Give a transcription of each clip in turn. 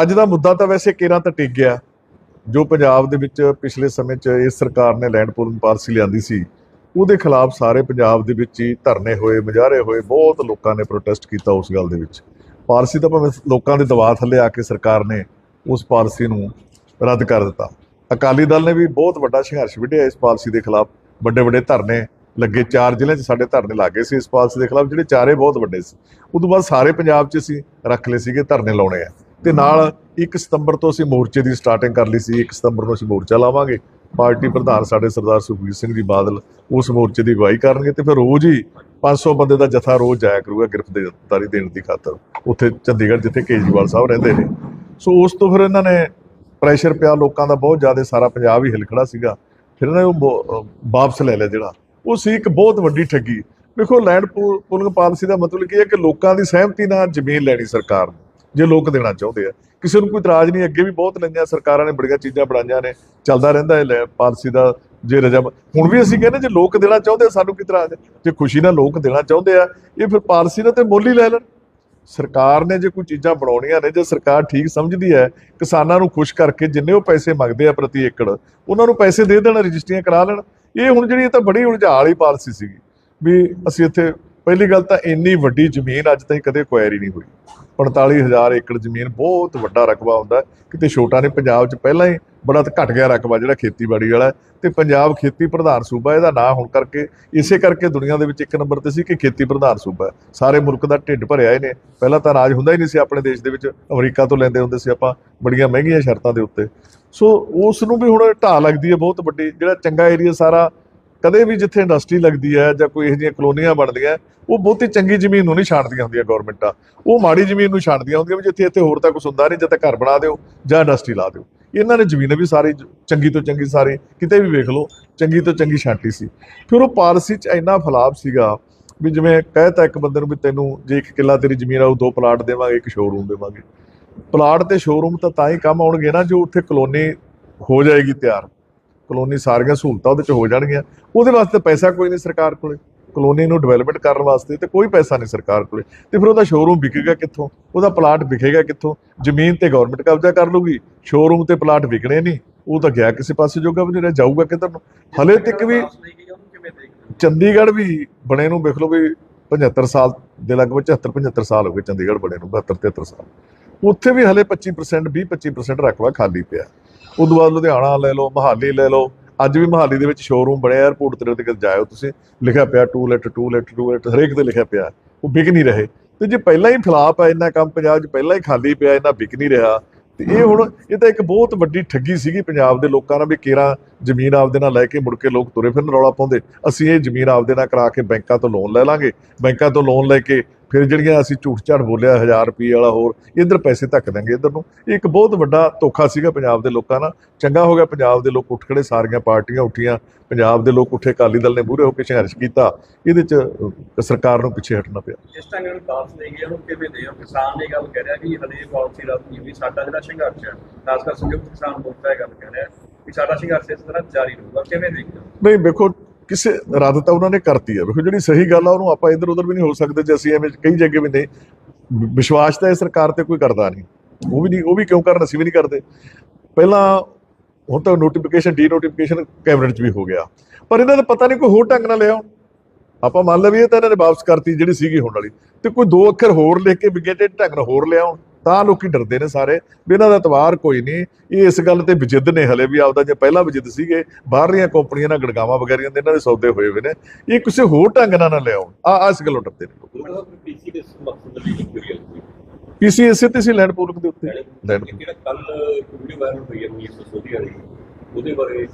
ਅੱਜ ਦਾ ਮੁੱਦਾ ਤਾਂ ਵੈਸੇ ਕੇਰਾਂ ਤਾਂ ਟਿਕ ਗਿਆ, ਜੋ ਪੰਜਾਬ ਦੇ ਵਿੱਚ ਪਿਛਲੇ ਸਮੇਂ 'ਚ ਇਸ ਸਰਕਾਰ ਨੇ ਲੈਂਡ ਪੂਰਨ ਪਾਲਿਸੀ ਲਿਆਂਦੀ ਸੀ, ਉਹਦੇ ਖਿਲਾਫ ਸਾਰੇ ਪੰਜਾਬ ਦੇ ਵਿੱਚ ਹੀ ਧਰਨੇ ਹੋਏ, ਮੁਜ਼ਾਹਰੇ ਹੋਏ, ਬਹੁਤ ਲੋਕਾਂ ਨੇ ਪ੍ਰੋਟੈਸਟ ਕੀਤਾ ਉਸ ਗੱਲ ਦੇ ਵਿੱਚ। ਪਾਲਿਸੀ ਤਾਂ ਭਾਵੇਂ ਲੋਕਾਂ ਦੇ ਦਬਾਅ ਥੱਲੇ ਆ ਕੇ ਸਰਕਾਰ ਨੇ ਉਸ ਪਾਲਿਸੀ ਨੂੰ ਰੱਦ ਕਰ ਦਿੱਤਾ। ਅਕਾਲੀ ਦਲ ਨੇ ਵੀ ਬਹੁਤ ਵੱਡਾ ਸੰਘਰਸ਼ ਵਿੱਢਿਆ ਇਸ ਪਾਲਿਸੀ ਦੇ ਖਿਲਾਫ। ਵੱਡੇ ਵੱਡੇ ਧਰਨੇ ਲੱਗੇ, ਚਾਰ ਜ਼ਿਲ੍ਹਿਆਂ 'ਚ ਸਾਡੇ ਧਰਨੇ ਲੱਗੇ ਸੀ ਇਸ ਪਾਲਿਸੀ ਦੇ ਖਿਲਾਫ, ਜਿਹੜੇ ਚਾਰੇ ਬਹੁਤ ਵੱਡੇ ਸੀ। ਉਦੋਂ ਬਾਅਦ ਸਾਰੇ ਪੰਜਾਬ 'ਚ ਅਸੀਂ ਰੱਖ ਲਏ ਸੀਗੇ, ਧਰਨੇ ਲਾਉਣੇ ਆ। ਤੇ ਨਾਲ 1 ਸਤੰਬਰ ਤੋਂ ਅਸੀਂ ਮੋਰਚੇ ਦੀ ਸਟਾਰਟਿੰਗ ਕਰ ਲਈ ਸੀ 1 ਸਤੰਬਰ ਨੂੰ ਅਸੀਂ ਮੋਰਚਾ ਲਾਵਾਂਗੇ। ਪਾਰਟੀ ਪ੍ਰਧਾਨ ਸਾਡੇ ਸਰਦਾਰ ਸੁਖਬੀਰ ਸਿੰਘ ਜੀ ਬਾਦਲ ਉਸ ਮੋਰਚੇ ਦੀ ਅਗਵਾਈ ਕਰਨਗੇ ਤੇ ਫਿਰ ਰੋਜ਼ ਹੀ 500 ਬੰਦੇ ਦਾ ਜਥਾ ਰੋਜ਼ ਜਾਇਆ ਕਰੂਗਾ ਗ੍ਰਿਫਤਾਰੀ ਦੇਣ ਦੀ ਖਾਤਰ। ਉੱਥੇ ਚੰਡੀਗੜ੍ਹ ਜਿੱਥੇ ਕੇਜਰੀਵਾਲ ਸਾਹਿਬ ਰਹਿੰਦੇ ਨੇ। ਸੋ ਉਸ ਤੋਂ ਫਿਰ ਇਹਨਾਂ ਨੇ ਪ੍ਰੈਸ਼ਰ ਪਿਆ, ਲੋਕਾਂ ਦਾ ਬਹੁਤ ਜ਼ਿਆਦਾ ਸਾਰਾ ਪੰਜਾਬ ਹੀ ਹਿਲਖੜਾ ਸੀਗਾ। ਫਿਰ ਇਹਨਾਂ ਨੇ ਉਹ ਵਾਪਸ ਲੈ ਲਿਆ ਜਿਹੜਾ। ਉਹ ਸੀ ਇੱਕ ਬਹੁਤ ਵੱਡੀ ਠੱਗੀ। ਵੇਖੋ ਲੈਂਡ ਪੂਲਿੰਗ ਪਾਲਿਸੀ ਦਾ ਮਤਲਬ ਕੀ ਹੈ ਕਿ ਲੋਕਾਂ ਦੀ ਸਹਿਮਤੀ ਨਾਲ ਜ਼ਮੀਨ ਲੈਣੀ ਸਰਕਾਰ ਨੇ। ਜੇ ਲੋਕ ਦੇਣਾ ਚਾਹੁੰਦੇ ਆ। ਕਿਸੇ ਨੂੰ ਕੋਈ ਇਤਰਾਜ਼ ਨਹੀਂ ਅੱਗੇ ਵੀ ਬਹੁਤ ਲਈਆਂ ਸਰਕਾਰਾਂ ਨੇ ਬੜੀਆਂ ਚੀਜ਼ਾਂ ਬਣਾਈਆਂ ਨੇ ਚੱਲਦਾ ਰਹਿੰਦਾ ਹੈ ਪਾਲਿਸੀ ਦਾ ਜੇ ਰਜਾ ਹੁਣ ਵੀ ਅਸੀਂ ਕਹਿੰਦੇ ਜੇ ਲੋਕ ਦੇਣਾ ਚਾਹੁੰਦੇ ਆ, ਸਾਨੂੰ ਕੀ ਇਤਰਾਜ਼ ਹੈ? ਜੇ ਖੁਸ਼ੀ ਨਾਲ ਲੋਕ ਦੇਣਾ ਚਾਹੁੰਦੇ ਆ ਇਹ ਫਿਰ ਪਾਲਿਸੀ ਦਾ ਤੇ ਮੁੱਲ ਹੀ ਲੈ ਲੈਣ। ਸਰਕਾਰ ਨੇ ਜੇ ਕੋਈ ਚੀਜ਼ਾਂ ਬਣਾਉਣੀਆਂ ਨੇ ਜੇ ਸਰਕਾਰ ਠੀਕ ਸਮਝਦੀ ਹੈ ਕਿਸਾਨਾਂ ਨੂੰ ਖੁਸ਼ ਕਰਕੇ ਜਿੰਨੇ ਉਹ ਪੈਸੇ ਮੰਗਦੇ ਆ ਪ੍ਰਤੀ ਏਕੜ ਉਹਨਾਂ ਨੂੰ ਪੈਸੇ ਦੇ ਦੇਣ ਰਜਿਸਟਰੀਆਂ ਕਰਾ ਲੈਣ। ਇਹ ਹੁਣ ਜਿਹੜੀ ਇਹ ਤਾਂ ਬੜੀ ਉਲਝਾਲ ਵਾਲੀ ਪਾਲਿਸੀ ਸੀਗੀ ਵੀ ਅਸੀਂ ਇੱਥੇ ਪਹਿਲੀ ਗੱਲ ਤਾਂ ਇੰਨੀ ਵੱਡੀ ਜ਼ਮੀਨ ਅੱਜ ਤਾਈਂ ਕਦੇ ਕੁਐਰ ਨਹੀਂ ਹੋਈ। 45000 ਏਕੜ ਜ਼ਮੀਨ ਬਹੁਤ ਵੱਡਾ ਰਕਬਾ ਹੁੰਦਾ ਕਿਤੇ ਛੋਟਾ ਨਹੀਂ, ਪੰਜਾਬ 'ਚ ਪਹਿਲਾਂ ਹੀ ਬੜਾ ਤਾਂ, ਘਟ ਗਿਆ ਰਕਬਾ ਜਿਹੜਾ ਖੇਤੀਬਾੜੀ ਵਾਲਾ ਹੈ। ਤੇ ਪੰਜਾਬ ਖੇਤੀ ਪ੍ਰਧਾਨ ਸੂਬਾ, ਇਹਦਾ ਨਾਂ ਹੋਣ ਕਰਕੇ ਇਸੇ ਕਰਕੇ ਦੁਨੀਆ ਦੇ ਵਿੱਚ ਇੱਕ ਨੰਬਰ ਤੇ ਸੀ ਕਿ ਖੇਤੀ ਪ੍ਰਧਾਨ ਸੂਬਾ ਸਾਰੇ ਮੁਲਕ ਦਾ ਢਿੱਡ ਭਰਿਆ ਇਹਨੇ। ਪਹਿਲਾਂ ਤਾਂ ਰਾਜ ਹੁੰਦਾ ਹੀ ਨਹੀਂ ਸੀ ਆਪਣੇ ਦੇਸ਼ ਦੇ ਵਿੱਚ। ਅਮਰੀਕਾ ਤੋਂ ਲੈਂਦੇ ਹੁੰਦੇ ਸੀ ਆਪਾਂ ਬੜੀਆਂ ਮਹਿੰਗੀਆਂ ਸ਼ਰਤਾਂ ਦੇ ਉੱਤੇ। ਸੋ ਉਸ ਨੂੰ ਵੀ ਹੁਣ ਢਾਹ ਲੱਗਦੀ ਹੈ ਬਹੁਤ ਵੱਡੀ। ਜਿਹੜਾ ਚੰਗਾ ਏਰੀਆ ਸਾਰਾ ਕਦੇ ਵੀ ਜਿੱਥੇ ਇੰਡਸਟਰੀ ਲੱਗਦੀ ਹੈ ਜਾਂ ਕੋਈ ਇਹੋ ਜਿਹੀਆਂ ਕਲੋਨੀਆਂ ਬਣਦੀਆਂ, ਉਹ ਬਹੁਤੀ ਚੰਗੀ ਜ਼ਮੀਨ ਨੂੰ ਨਹੀਂ ਛਾਣਦੀਆਂ ਹੁੰਦੀਆਂ ਗਵਰਨਮੈਂਟਾਂ ਉਹ ਮਾੜੀ ਜ਼ਮੀਨ ਨੂੰ ਛਾਣਦੀਆਂ ਹੁੰਦੀਆਂ ਵੀ ਜਿੱਥੇ ਇੱਥੇ ਹੋਰ ਤਾਂ ਕੁਝ ਹੁੰਦਾ ਨਹੀਂ, ਜਾਂ ਤਾਂ ਘਰ ਬਣਾ ਦਿਓ ਜਾਂ ਇੰਡਸਟਰੀ ਲਾ ਦਿਓ। ਇਹਨਾਂ ਨੇ ਜ਼ਮੀਨ ਵੀ ਸਾਰੀ ਚੰਗੀ ਤੋਂ ਚੰਗੀ ਸਾਰੀ, ਕਿਤੇ ਵੀ ਵੇਖ ਲਓ, ਚੰਗੀ ਤੋਂ ਚੰਗੀ ਛਾਂਟੀ ਸੀ। ਫਿਰ ਉਹ ਪਾਲਿਸੀ 'ਚ ਇੰਨਾ ਫਲਾਪ ਸੀਗਾ ਵੀ ਜਿਵੇਂ ਕਹਿਤਾ ਇੱਕ ਬੰਦੇ ਨੂੰ ਵੀ ਤੈਨੂੰ ਜੇ ਇੱਕ ਕਿੱਲਾ ਤੇਰੀ ਜ਼ਮੀਨ ਆ ਉਹ ਦੋ ਪਲਾਟ ਦੇਵਾਂਗੇ, ਇੱਕ ਸ਼ੋਰੂਮ ਦੇਵਾਂਗੇ। ਪਲਾਟ ਤੇ ਸ਼ੋਰੂਮ ਤਾਂ ਤਾਂ ਹੀ ਕੰਮ ਆਉਣਗੇ ਨਾ ਜੋ ਉੱਥੇ ਕਲੋਨੀ ਹੋ ਜਾਏਗੀ ਤਿਆਰ। ਕਲੋਨੀ ਸਾਰੀਆਂ ਸਹੂਲਤਾਂ ਉਹਦੇ ਚ ਹੋ ਜਾਣਗੀਆਂ। ਉਹਦੇ ਵਾਸਤੇ ਪੈਸਾ ਕੋਈ ਨਹੀਂ ਸਰਕਾਰ ਕੋਲੇ। ਕਲੋਨੀ ਨੂੰ ਡਿਵੈਲਪਮੈਂਟ ਕਰਨ ਵਾਸਤੇ ਤੇ ਕੋਈ ਪੈਸਾ ਨਹੀਂ ਸਰਕਾਰ ਕੋਲੇ। ਤੇ ਫਿਰ ਉਹਦਾ ਸ਼ੋਰੂਮ ਵਿਕੇਗਾ ਕਿੱਥੋਂ? ਉਹਦਾ ਪਲਾਟ ਵਿਕੇਗਾ ਕਿੱਥੋਂ? ਜ਼ਮੀਨ ਤੇ ਗਵਰਨਮੈਂਟ ਕਬਜ਼ਾ ਕਰ ਲੂਗੀ ਸ਼ੋਰੂਮ ਤੇ ਪਲਾਟ ਵਿਕਣੇ ਨਹੀਂ। ਉਹ ਤਾਂ ਗਿਆ ਕਿਸੇ ਪਾਸੇ ਜੋਗਾ ਵੀ ਨਹੀਂ ਰਿਹਾ ਜਾਊਗਾ ਕਿੱਧਰ ਨੂੰ? ਹਲੇ ਤੱਕ ਵੀ ਚੰਡੀਗੜ੍ਹ ਵੀ ਬਣੇ ਨੂੰ ਵੇਖ ਲਓ ਵੀ 75 ਸਾਲ ਦੇ ਲਗਭਗ 74 75 ਸਾਲ ਹੋ ਗਏ ਚੰਡੀਗੜ੍ਹ ਬਣੇ ਨੂੰ 72 73 ਸਾਲ। ਉੱਥੇ ਵੀ ਹਲੇ 25% 20 25% ਰਕਬਾ ਖਾਲੀ ਪਿਆ। ਉਦੋਂ ਬਾਅਦ ਲੁਧਿਆਣਾ ਲੈ ਲਓ, ਮਹਾਲੀ ਲੈ ਲਓ। ਅੱਜ ਵੀ ਮਹਾਲੀ ਦੇ ਵਿੱਚ ਸ਼ੋਰੂਮ ਬਣਿਆ 에어ਪੋਰਟ ਤੇ ਤੇ ਜਾਇਓ ਤੁਸੀਂ। ਲਿਖਿਆ ਪਿਆ to letter to let to let ਹਰੇਕ ਤੇ ਲਿਖਿਆ ਪਿਆ। ਉਹ ਵਿਕ ਨਹੀਂ ਰਹੇ। ਤੇ ਜੇ ਪਹਿਲਾਂ ਹੀ ਫਲਾਪ ਹੈ ਇੰਨਾ ਕੰਮ ਪੰਜਾਬ 'ਚ, ਪਹਿਲਾਂ ਹੀ ਖਾਲੀ ਪਿਆ, ਇੰਨਾ ਵਿਕ ਨਹੀਂ ਰਿਹਾ। ਤੇ ਇਹ ਹੁਣ, ਇਹ ਤਾਂ ਇੱਕ ਬਹੁਤ ਵੱਡੀ ਠੱਗੀ ਸੀਗੀ ਪੰਜਾਬ ਦੇ ਲੋਕਾਂ ਨਾਲ ਵੀ ਕੇਰਾ ਜ਼ਮੀਨ ਆਪਦੇ ਨਾਲ ਲੈ ਕੇ ਮੁੜ ਕੇ ਲੋਕ ਤੁਰੇ ਫਿਰਨ ਰੌਲਾ ਪਾਉਂਦੇ। ਅਸੀਂ ਇਹ ਜ਼ਮੀਨ ਆਪਦੇ ਨਾਲ ਕਰਾ ਕੇ ਬੈਂਕਾਂ ਤੋਂ ਲੋਨ ਲੈ ਲਾਂਗੇ। ਬੈਂਕਾਂ ਤੋਂ ਲੋਨ ਲੈ ਕੇ ਫਿਰ ਜਿਹੜੀਆਂ ਅਸੀਂ ਝੂਠ ਝਾੜ ਬੋਲਿਆ 1000 ਰੁਪਏ ਵਾਲਾ ਹੋਰ, ਇਧਰ ਪੈਸੇ ਧੱਕ ਦਾਂਗੇ ਇਧਰ ਨੂੰ। ਇੱਕ ਬਹੁਤ ਵੱਡਾ ਧੋਖਾ ਸੀਗਾ ਪੰਜਾਬ ਦੇ ਲੋਕਾਂ ਨਾਲ। ਚੰਗਾ ਹੋ ਗਿਆ ਪੰਜਾਬ ਦੇ ਲੋਕ ਉੱਠ ਖੜੇ, ਸਾਰੀਆਂ ਪਾਰਟੀਆਂ ਉੱਠੀਆਂ। ਪੰਜਾਬ ਦੇ ਲੋਕ ਉੱਠੇ, ਅਕਾਲੀ ਦਲ ਨੇ ਮੂਹਰੇ ਹੋ ਕੇ ਸੰਘਰਸ਼ ਕੀਤਾ। ਇਹਦੇ ਚ ਸਰਕਾਰ ਨੂੰ ਪਿੱਛੇ ਹਟਣਾ ਪਿਆ। ਇਸ ਤਰ੍ਹਾਂ ਇਹਨਾਂ ਨੂੰ ਪਾਸ ਨਹੀਂ ਗਿਆ ਉਹਨੂੰ ਕਿਵੇਂ ਦੇ ਕਿਸਾਨ ਨੇ ਗੱਲ ਕਹਿ ਰਿਹਾ ਵੀ ਹਲੇ ਪਾਲਿਸੀ ਰੱਦ ਨਹੀਂ ਸਾਡਾ ਜਿਹੜਾ ਸੰਘਰਸ਼ ਹੈ, ਖਾਸ ਕਰ ਸੰਯੁਕਤ ਕਿਸਾਨ ਮੋਰਚਾ ਇਹ ਗੱਲ ਕਹਿ ਰਿਹਾ। ਵੀ ਸਾਡਾ ਸੰਘਰਸ਼ ਇਸ ਤਰ੍ਹਾਂ ਜਾਰੀ ਰਹੂਗਾ, ਕਿਵੇਂ ਦੇਖਦੇ ਨਹੀਂ, ਵੇਖੋ, ਕਿਸੇ ਰੱਦ ਤਾਂ ਉਹਨਾਂ ਨੇ ਕਰਤੀ ਹੈ। ਵੇਖੋ, ਜਿਹੜੀ ਸਹੀ ਗੱਲ ਆ, ਉਹਨੂੰ ਆਪਾਂ ਇੱਧਰ ਉੱਧਰ ਵੀ ਨਹੀਂ ਹੋ ਸਕਦੇ ਜੇ ਅਸੀਂ ਐਵੇਂ ਕਈ ਜਗ੍ਹਾ ਵੀ ਨਹੀਂ। ਵਿਸ਼ਵਾਸ ਤਾਂ ਇਹ ਸਰਕਾਰ ਤੇ ਕੋਈ ਕਰਦਾ ਨਹੀਂ। ਉਹ ਵੀ ਨਹੀਂ, ਉਹ ਵੀ ਕਿਉਂ ਕਰਨ, ਅਸੀਂ ਵੀ ਨਹੀਂ ਕਰਦੇ। ਪਹਿਲਾਂ ਹੁਣ ਤਾਂ ਨੋਟੀਫਿਕੇਸ਼ਨ ਡੀ ਨੋਟੀਫਿਕੇਸ਼ਨ ਕੈਬਨਿਟ 'ਚ ਵੀ ਹੋ ਗਿਆ। ਪਰ ਇਹਨਾਂ ਦਾ ਪਤਾ ਨਹੀਂ ਕੋਈ ਹੋਰ ਢੰਗ ਨਾਲ ਲਿਆਉਣ। ਆਪਾਂ ਮੰਨ ਲਈਏ ਇਹ ਤਾਂ ਇਹਨਾਂ ਨੇ ਵਾਪਸ ਕਰਤੀ ਜਿਹੜੀ ਸੀਗੀ ਹੋਣ ਵਾਲੀ। ਤੇ ਕੋਈ ਦੋ ਅੱਖਰ ਹੋਰ ਲਿਖ ਕੇ ਵਿਗੇਟਡ ਢੰਗ ਨਾਲ ਹੋਰ ਲਿਆਉਣ। ਤਾਂ ਲੋਕੀ ਡਰਦੇ ਨੇ ਸਾਰੇ ਵੀ ਇਹਨਾਂ ਦਾ ਤਵਾਰ ਕੋਈ ਨਹੀਂ। ਇਹ ਇਸ ਗੱਲ ਤੇ ਵਿਜਿੱਦ ਨੇ ਹਲੇ ਵੀ ਆਪਦਾ ਜੇ ਪਹਿਲਾਂ ਵਿਜਿੱਦ ਸੀਗੇ ਬਾਹਰਲੀਆਂ ਕੰਪਨੀਆਂ ਨਾਲ ਗੜਗਾਵਾਂ ਵਗੈਰੀਆਂ ਦੇ ਇਹਨਾਂ ਦੇ ਸੌਦੇ ਹੋਏ ਹੋਏ ਨੇ। ਇਹ ਕਿਸੇ ਹੋਰ ਢੰਗ ਨਾਲ ਨਾ ਲਿਆਉਣ। ਆ ਆ ਇਸ ਗੱਲੋਂ ਡਰਦੇ ਨੇ ਲੋਕ। ਪੀਸੀ ਦੇ ਮਕਸਦ ਲਈ ਕਰੀਏ ਪੀਸੀਐਸ ਤੇ ਸੀ ਲੈਂਡ ਪੂਲਿੰਗ ਦੇ ਉੱਤੇ। ਜਿਹੜਾ ਕੱਲ ਵੀਡੀਓ ਵਾਇਰਲ ਹੋਈ ਹੈ ਮੀਰ ਸੋਦੀ ਵਾਲੀ ਉਹਦੇ ਬਾਰੇ